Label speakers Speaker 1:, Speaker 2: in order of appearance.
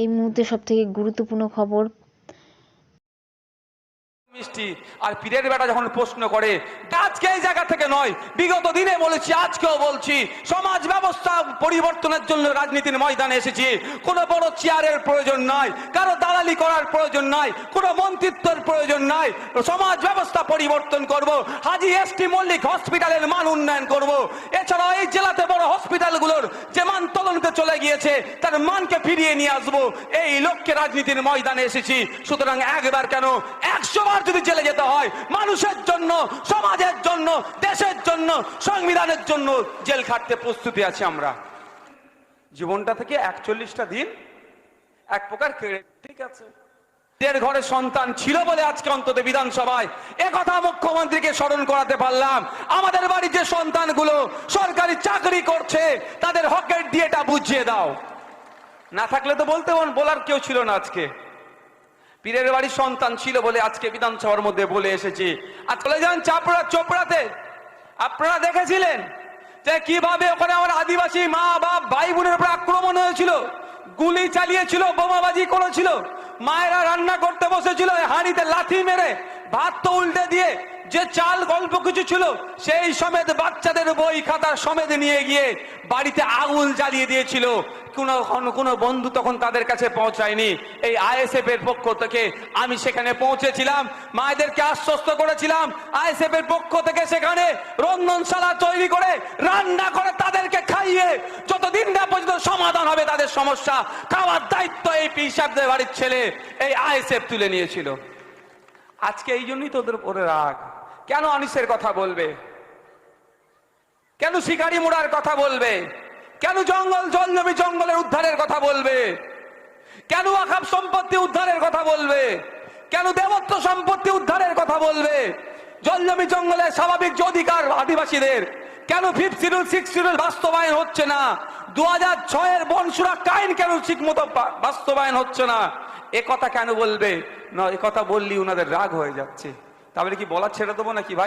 Speaker 1: এই মুহূর্তে সবথেকে গুরুত্বপূর্ণ খবর।
Speaker 2: মিষ্টি আর পীরের বেটা যখন প্রশ্ন করে আজকে এই জায়গা থেকে নয়? বিগত দিনে বলেছি, আজকেও বলছি, সমাজ ব্যবস্থা পরিবর্তনের জন্য রাজনীতির ময়দানে এসেছি। কোনো বড় চেয়ারের প্রয়োজন নাই, কারও দালালি করার প্রয়োজন নাই, কোনো মন্ত্রিত্বের প্রয়োজন নাই। সমাজ ব্যবস্থা পরিবর্তন করব, হাজি এস টি মল্লিক হসপিটালের মান উন্নয়ন করব। এছাড়াও এই জেলাতে বড় হসপিটালগুলোর যে চলে গিয়েছে, তার মানকে ফিরিয়ে নিয়ে আসব। এই লক্ষ্যে রাজনীতির ময়দানে এসেছি। সুতরাং একবার কেন একশো বার যদি জেলে যেতে হয়, মানুষের জন্য, সমাজের জন্য, দেশের জন্য, সংবিধানের জন্য জেল খাটতে প্রস্তুতি আছি আমরা। জীবনটা থেকে একচল্লিশটা দিন এক প্রকার ঠিক আছে। ঘরে সন্তান ছিল বলে আজকে অন্তত বিধানসভায় একথা মুখ্যমন্ত্রীকে স্মরণ করাতে পারলাম। আমাদের বাড়ির যে সন্তানগুলো সরকারি চাকরি করছে, তাদের হকের ডিয়েটা বুঝিয়ে দাও। না থাকলে তো বলতে বলার কেউ ছিল না আজকে। পীরের বাড়ির সন্তান ছিল বলে আজকে বিধানসভার মধ্যে বলে এসেছি। আর চলে যান চাপড়া, চোপড়াতে। আপনারা দেখেছিলেন যে কীভাবে ওখানে আমার আদিবাসী মা বাপ ভাই বোনের উপর আক্রমণ হয়েছিল গুলি চালিয়েছিল, বোমাবাজি করেছিল, মায়েরা রান্না করতে বসেছিল হাঁড়িতে লাথি মেরে, ভাত তো উল্টে দিয়ে যে চাল গল্প কিছু ছিল, সেই সমেত বাচ্চাদের বই খাতা সমেত নিয়ে গিয়ে বাড়িতে আগুন জ্বালিয়ে দিয়েছিল। কোনো কোনো বন্ধু তখন তাদের কাছে পৌঁছায়নি। এই আইএসএফ এর পক্ষ থেকে আমি সেখানে পৌঁছেছিলাম, মায়েদেরকে আশ্বস্ত করেছিলাম, আইএসএফ এর পক্ষ থেকে সেখানে রন্ধনশালা তৈরি করে রান্না করে তাদেরকে খাইয়ে যতদিন না হবে তাদের সমস্যা, খাওয়ার দায়িত্ব এই পি সাহেবদের বাড়ির ছেলে, এই আইএসএফ তুলে নিয়েছিল। আজকে এই জন্যই তোদের উপরে রাগ। কেন আনিসের কথা বলবে? কেন শিকারি মুড়ার কথা বলবে? কেন জঙ্গল জল জমি জঙ্গলের উদ্ধারের কথা বলবে? কেন আখাব সম্পত্তি উদ্ধারের কথা বলবে? কেন দেবত্ব সম্পত্তি উদ্ধারের কথা বলবে? জল জমি জঙ্গলের স্বাভাবিক যে অধিকার আদিবাসীদের কেন ফিফথ শিডিউল সিক্স শিডিউল বাস্তবায়ন হচ্ছে না? দু হাজার ছয়ের বন সুরক্ষা আইন কেন ঠিক মতো বাস্তবায়ন হচ্ছে না? এ কথা কেন বলবে? না, এ কথা বললি ওনাদের রাগ হয়ে যাচ্ছে। তাহলে কি বলার ছেড়ে দেবো নাকি ভাই?